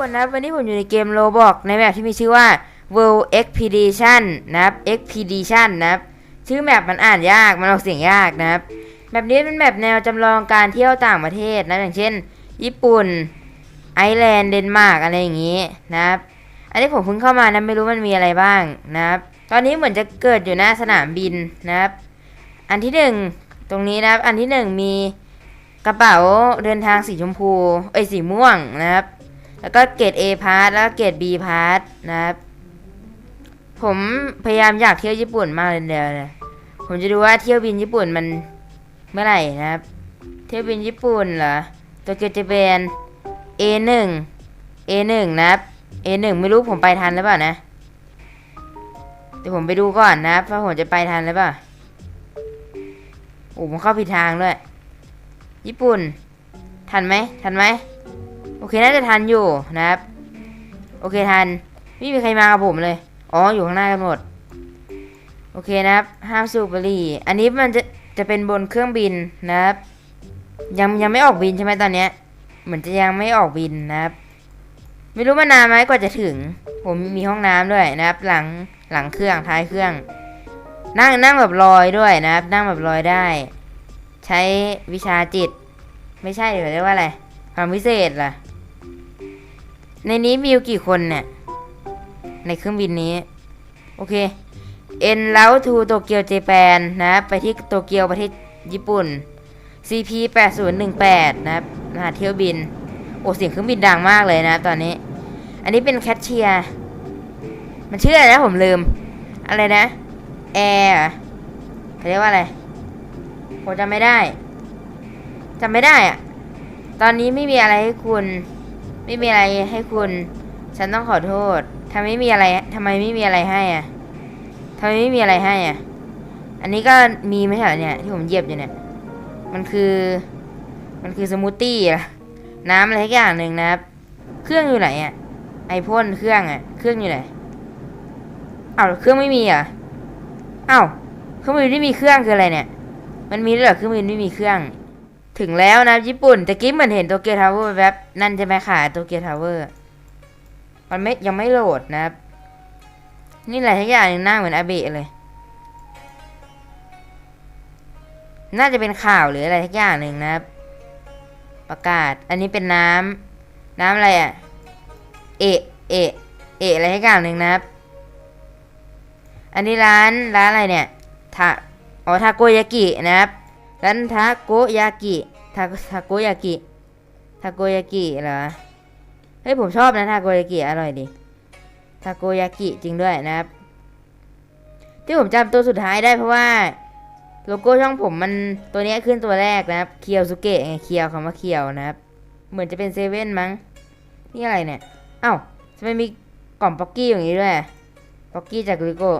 คนนะครับวันนี้ผมอยู่ในเกมโ o บอกในแมปที่มีชื่อว่า World Expedition นะครับ Expedition นะครับชื่อแมปมันอ่านยากมันออกเสียงยากนะครับแบบนี้เป็นแมปแนวจำลองการเที่ยวต่างประเทศนะอย่างเช่น ญี่ปุ่น ไอร์แลนด์เดนมาร์กอะไรอย่างนี้นะครับ อันนี้ผมเพิ่งเข้ามานะไม่รู้มันมีอะไรบ้างนะครับ ตอนนี้เหมือนจะเกิดอยู่หน้าสนามบินนะครับ อันที่หนึ่งตรงนี้นะครับ อันที่หนึ่งมีกระเป๋าเดินทางสีชมพู เอ้ยสีม่วงนะครับ แล้วก็เกรด A พาร์ทแล้วก็เกรด B พาร์ทนะครับ ผมพยายามอยากเที่ยวญี่ปุ่นมากเลยเดียวเลยผมจะดูว่าเที่ยวบินญี่ปุ่นมันเมื่อไหร่นะครับ เที่ยวบินญี่ปุ่นเหรอโตเกียวเจแปน A1 A1 นะครับ A1 ไม่รู้ผมไปทันหรือเปล่านะเดี๋ยวผมไปดูก่อนนะครับว่าผมจะไปทันหรือเปล่าโอ้ผมเข้าผิดทางด้วย ญี่ปุ่น ทันไหมทันไหม โอเค น่าจะทันอยู่นะครับ โอเคทัน ไม่มีใครมากับผมเลย อ๋อ อยู่ข้างหน้ากันหมด โอเคนะครับ ห้ามสูบบุหรี่ อันนี้มันจะจะเป็นบนเครื่องบินนะครับ ยังยังไม่ออกบินใช่ไหมตอนเนี้ย เหมือนจะยังไม่ออกบินนะครับ ไม่รู้มานานไหมกว่าจะถึง ผมมีห้องน้ำด้วยนะครับ หลังหลังเครื่องท้ายเครื่อง นั่งนั่งแบบลอยด้วยนะครับ นั่งแบบลอยได้ ใช้วิชาจิต ไม่ใช่หรือเรียกว่าอะไรความพิเศษล่ะ ในนี้มีอยู่กี่คนเนี่ย ในเครื่องบินนี้ โอเค เอ็นแล้วทูโตเกียวเจแปนนะ ไปที่โตเกียวประเทศญี่ปุ่น CP 8018นะครับรหัสเที่ยวบิน โอ้เสียงเครื่องบินดังมากเลยนะตอนนี้ อันนี้เป็นแคชเชียร์ มันชื่ออะไรนะผมลืม อะไรนะ แอร์เขาเรียกว่าอะไรผมจำไม่ได้จำไม่ได้อะตอนนี้ไม่มีอะไรให้คุณ ไม่มีอะไรให้คุณ ฉันต้องขอโทษทำไมไม่มีอะไรทำไมไม่มีอะไรให้อะทำไมไม่มีอะไรให้อะ อันนี้ก็มีไม่ใช่เนี่ยที่ผมเหยียบอยู่เนี่ย มันคือ มันคือสมูทตี้อะน้ำอะไรสักอย่างหนึ่งนะครับ เครื่องอยู่ไหนอะ ไอพ่นเครื่องอะ เครื่องอยู่ไหนอ้าวเครื่องไม่มีอะอ้าวเครื่องบินไม่มีเครื่องคืออะไรเนี่ย มันมีด้วยเหรอเครื่องบินไม่มีเครื่อง ถึงแล้วนะญี่ปุ่นตะกี้เหมือนเห็นโตเกียวทาวเวอร์แวบนั่นใช่ไหมค่ะโตเกียวทาวเวอร์มันไม่ยังไม่โหลดนะครับ นี่อะไรทุกอย่างหนึ่งหน้าเหมือนอาเบะเลย น่าจะเป็นข่าวหรืออะไรทุกอย่างหนึ่งนะครับ ประกาศ อันนี้เป็นน้ำน้ำอะไรอะ่ะ เอะเอะเอะอะไรทุกอย่างหนึ่งนะครับ อันนี้ร้านร้านอะไรเนี่ยทาอ๋อทาโกยากินะครับร้านทาโกยากิ ทาทาโกยากิ ทาโกยากิเหรอ เฮ้ยผมชอบนะทาโกยากิอร่อยดี ทาโกยากิจริงด้วยนะครับ ที่ผมจำตัวสุดท้ายได้เพราะว่า โลโก้ช่องผมมันตัวนี้ขึ้นตัวแรกนะครับ เคียวสุเกะไงเคียวคำว่าเคียวนะครับ เหมือนจะเป็นเซเว่นมั้ง นี่อะไรเนี่ย เอ้าทำไมมีกล่องป๊อกกี้อย่างนี้ด้วย ป๊อกกี้จากลิโก้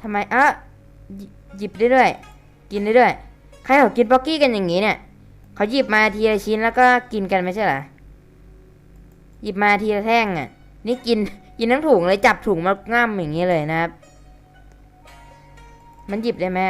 ทำไมอะหยิหยิบได้ด้วย กินได้ด้วย ใครเขากินป๊อกกี้กันอย่างนี้เนี่ย เขาหยิบมาทีละชิ้นแล้วก็กินกันไม่ใช่เหรอหยิบมาทีละแท่งอะ นี่กินกินทั้งถุงเลยจับถุงมาง่ำอย่างนี้เลยนะครับ มันหยิบได้ไหม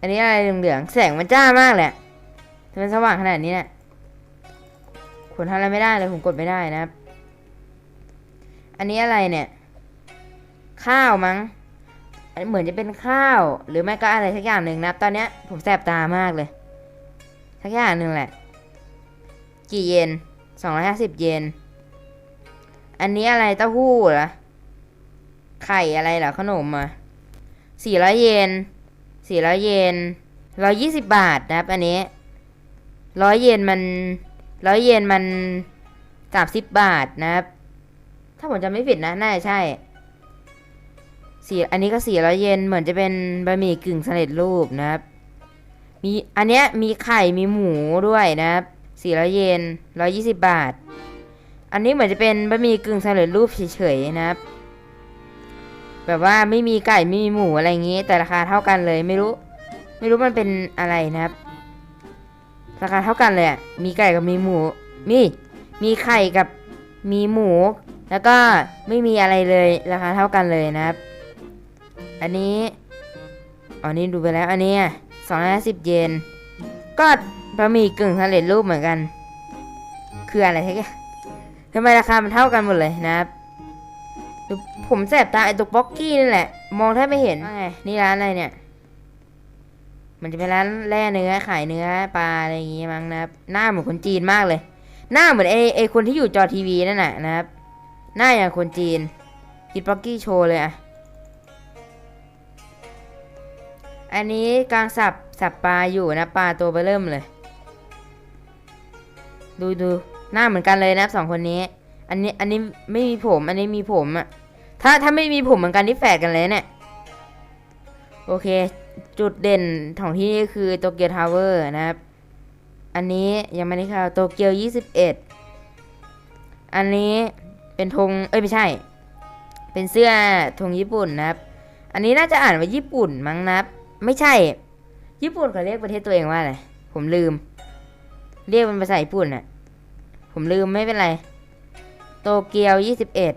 อันนี้อะไรเหลืองๆแสงมันจ้ามากเลยอะทำไมสว่างขนาดนี้เนี่ยผมทำอะไรไม่ได้เลยผมกดไม่ได้นะครับ อันนี้อะไรเนี่ย ข้าวมั้งอันนี้เหมือนจะเป็นข้าว หรือไม่ก็อะไรสักอย่างหนึ่งนะครับ ตอนเนี้ยผมแสบตามากเลย สักอย่างหนึ่งแหละ กี่เยนสองร้อยห้าสิบเยน อันนี้อะไรเต้าหู้เหรอ ไข่อะไรเหรอขนมอะสี่ร้อยเยนสี่ร้อยเยนร้อยยี่สิบบาทนะครับ อันนี้ร้อยเยนมันร้อยเยนมันสามสิบบาทนะครับ ถ้าผมจำไม่ผิดนะ น่าจะใช่สี่อันนี้ก็สี่ร้อยเยนเหมือนจะเป็นบะหมี่กึ่งสำเร็จรูปนะครับ มีอันเนี้ยมีไข่มีหมูด้วยนะครับสี่ร้อยเยนร้อยยี่สิบบาท อันนี้เหมือนจะเป็นบะหมี่กึ่งสำเร็จรูปเฉยๆนะครับ แบบว่าไม่มีไก่ไม่มีหมูอะไรอย่างงี้ แต่ราคาเท่ากันเลยไม่รู้ ไม่รู้มันเป็นอะไรนะครับ ราคาเท่ากันเลยอะมีไก่กับมีหมูมีมีไข่กับมีหมู แล้วก็ไม่มีอะไรเลยราคาเท่ากันเลยนะครับ อันนี้อันนี้ดูไปแล้วอันนี้ สองร้อยสิบเยน ก็บะหมี่กึ่งสำเร็จรูปเหมือนกัน คืออะไรแท้ทำไมราคามันเท่ากันหมดเลยนะครับ ผมแสบตาไอ้ตุ๊กบ็อกกี้นี่แหละ มองแทบไม่เห็นว่าไงนี่ร้านอะไรเนี่ย มันจะเป็นร้านแร่เนื้อขายเนื้อปลาอะไรอย่างงี้มั้งนะครับ หน้าเหมือนคนจีนมากเลย หน้าเหมือนไอ้ไอ้คนที่อยู่จอทีวีนั่นน่ะนะครับ หน้าอย่างคนจีนกินบ็อกกี้โชว์เลยอะ อันนี้กลางสับสับปลาอยู่นะปลาตัวเบเริ่มเลย ดูดูหน้าเหมือนกันเลยนะครับสองคนนี้ อันนี้อันนี้ไม่มีผม อันนี้มีผมอะถ้าถ้าไม่มีผมเหมือนกันที่แฝดกันเลยเนี่ยโอเค จุดเด่นของที่นี่คือโตเกียวทาวเวอร์นะครับ อันนี้ยังไม่ได้เข้าโตเกียว 21 อันนี้เป็นธงเอ้ยไม่ใช่ เป็นเสื้อธงญี่ปุ่นนะครับ อันนี้น่าจะอ่านว่าญี่ปุ่นมั้งนะครับ ไม่ใช่ ญี่ปุ่นเขาเรียกประเทศตัวเองว่าอะไรผมลืม เรียกเป็นภาษาญี่ปุ่นน่ะผมลืมไม่เป็นไร โตเกียวยี่สิบเอ็ด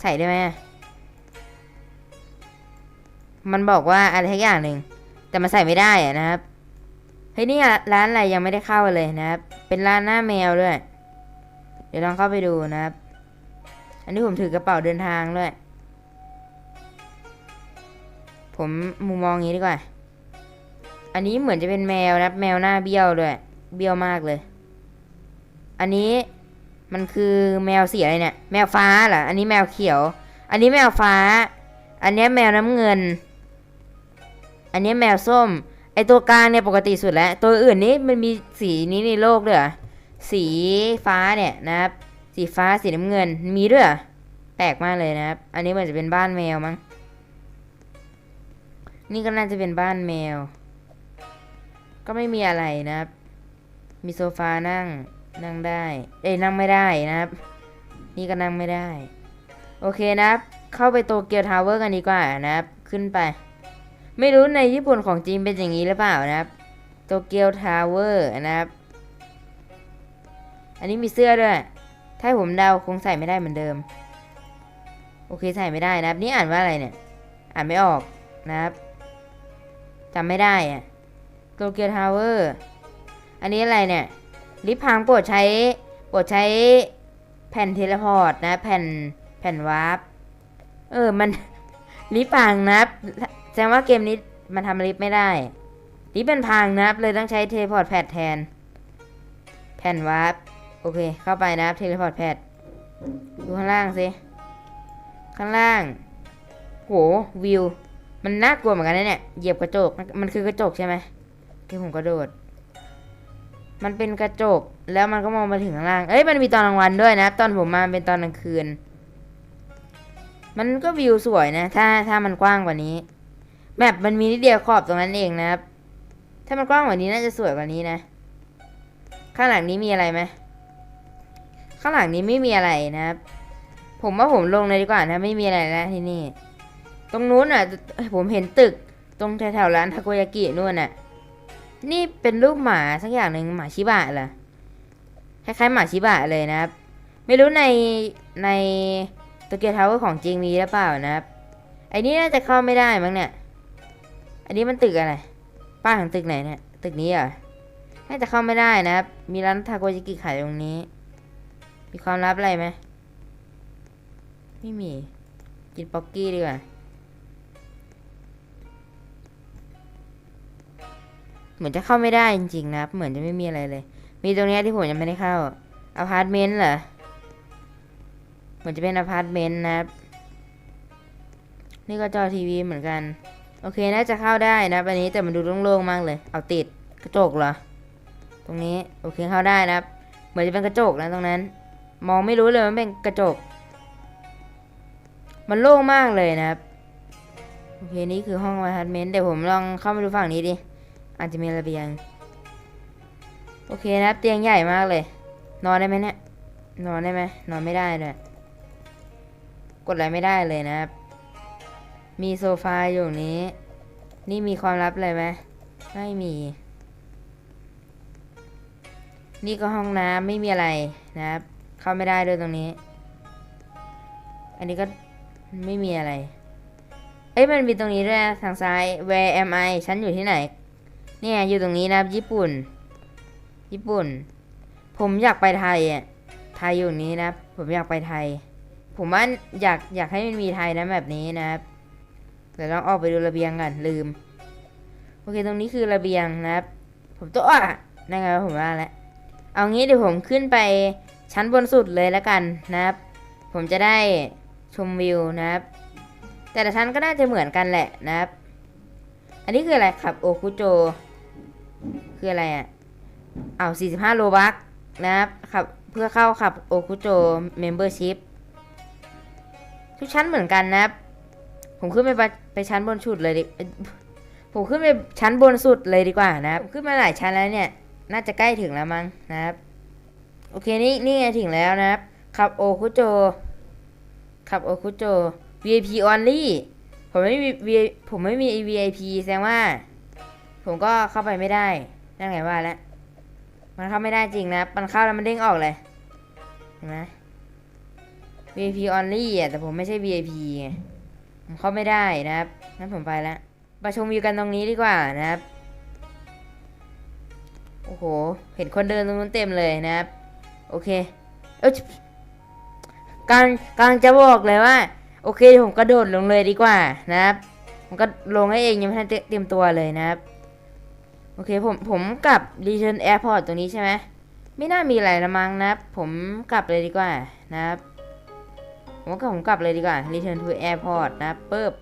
ใส่ได้ไหมมันบอกว่าอะไรทักอย่างหนึ่งแต่มันใส่ไม่ได้อะนะครับเฮ้ยนี่ร้านอะไรยังไม่ได้เข้าเลยนะครับ เป็นร้านหน้าแมวด้วย เดี๋ยวลองเข้าไปดูนะครับ อันนี้ผมถือกระเป๋าเดินทางด้วย ผมมุมมองอย่างนี้ดีกว่า อันนี้เหมือนจะเป็นแมวนะแมวหน้าเบี้ยวด้วย เบี้ยวมากเลย อันนี้มันคือแมวสีอะไรเนี่ย แมวฟ้าเหรอ อันนี้แมวเขียว อันนี้แมวฟ้า อันนี้แมวน้ำเงิน อันนี้แมวส้ม ไอตัวกลางเนี่ยปกติสุดแล้ว ตัวอื่นนี่มันมีสีนี้ในโลกด้วยเหรอสีฟ้าเนี่ยนะครับ สีฟ้าสีน้ำเงินมีด้วยแปลกมากเลยนะครับ อันนี้เหมือนจะเป็นบ้านแมวมั้ง นี่ก็น่าจะเป็นบ้านแมว ก็ไม่มีอะไรนะครับ มีโซฟานั่ง นั่งได้ เอ้ยนั่งไม่ได้นะครับ นี่ก็นั่งไม่ได้ โอเคนะครับ เข้าไปโตเกียวทาวเวอร์กันดีกว่านะครับ ขึ้นไป ไม่รู้ในญี่ปุ่นของจริงเป็นอย่างนี้หรือเปล่านะครับ โตเกียวทาวเวอร์นะครับ อันนี้มีเสื้อด้วย ถ้าผมเดาคงใส่ไม่ได้เหมือนเดิม โอเคใส่ไม่ได้นะครับ นี่อ่านว่าอะไรเนี่ย อ่านไม่ออกนะครับ จำไม่ได้อะโตเกียวทาวเวอร์อันนี้อะไรเนี่ย ลิฟต์พังโปรดใช้โปรดใช้แผ่นเทเลพอร์ตนะ แผ่นแผ่นวาร์ปเออ มันลิฟต์พังนะครับแสดงว่าเกมนี้มันทำลิฟต์ไม่ได้ลิฟเป็นพังนะครับเลยต้องใช้เทเลพอร์ตแพดแทน แผ่นวาร์ปโอเค เข้าไปนะครับเทเลพอร์ตแพดดูข้างล่างสิ ข้างล่าง โห วิว มันน่ากลัวเหมือนกันนะเนี่ยเหยียบกระจกมันคือกระจกใช่ไหมที่ผมกระโดด มันเป็นกระจกแล้วมันก็มองไปถึงข้างล่างเอ้ยมันมีตอนกลางวันด้วยนะ ตอนผมมาเป็นตอนกลางคืน มันก็วิวสวยนะ ถ้าถ้ามันกว้างกว่านี้แมปมันมีนิดเดียวขอบตรงนั้นเองนะครับ ถ้ามันกว้างกว่านี้น่าจะสวยกว่านี้นะ ข้างหลังนี้มีอะไรไหมข้างหลังนี้ไม่มีอะไรนะครับ ผมว่าผมลงเลยดีกว่านะไม่มีอะไรแล้วที่นี่ ตรงนู้นอะ ผมเห็นตึก ตรงแถวๆร้านทาโกยากินู่นน่ะ นี่เป็นรูปหมาสักอย่างหนึ่งหมาชิบะเหรอคล้ายๆหมาชิบะเลยนะครับ ไม่รู้ในในโตเกียวทาวเวอร์ของจริงมีหรือเปล่านะครับไอ้นี่น่าจะเข้าไม่ได้มั้งเนี่ย อันนี้มันตึกอะไร ป้ายของตึกไหนเนี่ย ตึกนี้เหรอน่าจะเข้าไม่ได้นะครับ มีร้านทาโกยากิขายตรงนี้ มีความลับอะไรไหม ไม่มี กินป๊อกกี้ดีกว่า เหมือนจะเข้าไม่ได้จริงๆนะครับเหมือนจะไม่มีอะไรเลย มีตรงนี้ที่ผมยังไม่ได้เข้าอพาร์ตเมนต์เหรอเหมือนจะเป็นอพาร์ตเมนต์นะครับ นี่ก็จอทีวีเหมือนกัน โอเคน่าจะเข้าได้นะอันนี้แต่มันดูโล่งๆมากเลย เอาติดกระจกเหรอ ตรงนี้โอเคเข้าได้นะครับ เหมือนจะเป็นกระจกนะตรงนั้น มองไม่รู้เลยมันเป็นกระจก มันโล่งมากเลยนะครับ โอเคนี่คือห้องอพาร์ตเมนต์เดี๋ยวผมลองเข้ามาดูฝั่งนี้ดิ อาจจะมีระเบียง โอเคนะครับเตียงใหญ่มากเลย นอนได้ไหมเนี่ย นอนได้ไหมนอนไม่ได้เลยกดอะไรไม่ได้เลยนะครับ มีโซฟาอยู่ตรงนี้ นี่มีความลับอะไรไหมไม่มี นี่ก็ห้องน้ำไม่มีอะไรนะครับ เข้าไม่ได้ด้วยตรงนี้ อันนี้ก็ไม่มีอะไร เอ้ยมันมีตรงนี้ด้วยทางซ้าย where am I ฉันอยู่ที่ไหน เนี่ยอยู่ตรงนี้นะครับ ญี่ปุ่น ญี่ปุ่น ผมอยากไปไทยอะไทยอยู่ตรงนี้นะครับ ผมอยากไปไทย ผมว่าอยากอยากให้มันมีไทยนะแบบนี้นะครับเดี๋ยวต้องออกไปดูระเบียงกันลืม โอเคตรงนี้คือระเบียงนะครับ ผมตัวอะนั่นไงผมว่าแล้วเอางี้เดี๋ยวผมขึ้นไปชั้นบนสุดเลยแล้วกันนะครับ ผมจะได้ชมวิวนะครับ แต่ละชั้นก็น่าจะเหมือนกันแหละนะครับ อันนี้คืออะไรครับ โอคุโจ คืออะไรอะเอา45 โลบักนะครับขับเพื่อเข้าขับโอคุโจเมมเบอร์ชิพทุกชั้นเหมือนกันนะครับ ผมขึ้นไปไปชั้นบนสุดเลยดิผมขึ้นไปชั้นบนสุดเลยดีกว่านะครับขึ้นมาหลายชั้นแล้วเนี่ย น่าจะใกล้ถึงแล้วมั้งนะครับ โอเคนี่นี่ไงถึงแล้วนะครับขับโอคุโจขับโอคุโจ VIP only ผมไม่มี V ผมไม่มี VIP แสดงว่า ผมก็เข้าไปไม่ได้ นั่นไงว่าแล้ว มันเข้าไม่ได้จริงนะ มันเข้าแล้วมันเด้งออกเลย เห็นไหม VIP only อะ แต่ผมไม่ใช่ VIP ไง ผมเข้าไม่ได้นะครับ งั้นผมไปแล้วมาชมวิวกันตรงนี้ดีกว่านะครับ โอ้โห เห็นคนเดินตรงนู้นเต็มเลยนะครับ โอเค เอ้ยกำลังกำลังจะบอกเลยว่า โอเคผมกระโดดลงเลยดีกว่านะครับ ผมก็ลงให้เองยังไม่ทันเตรียมตัวเลยนะครับ โอเคผมผมกลับ Return Airport ตรงนี้ใช่ไหมไม่น่ามีอะไรละมั้งนะครับ ผมกลับเลยดีกว่านะครับผมก็ผมกลับเลยดีกว่า Return to Airport นะครับปึ๊บ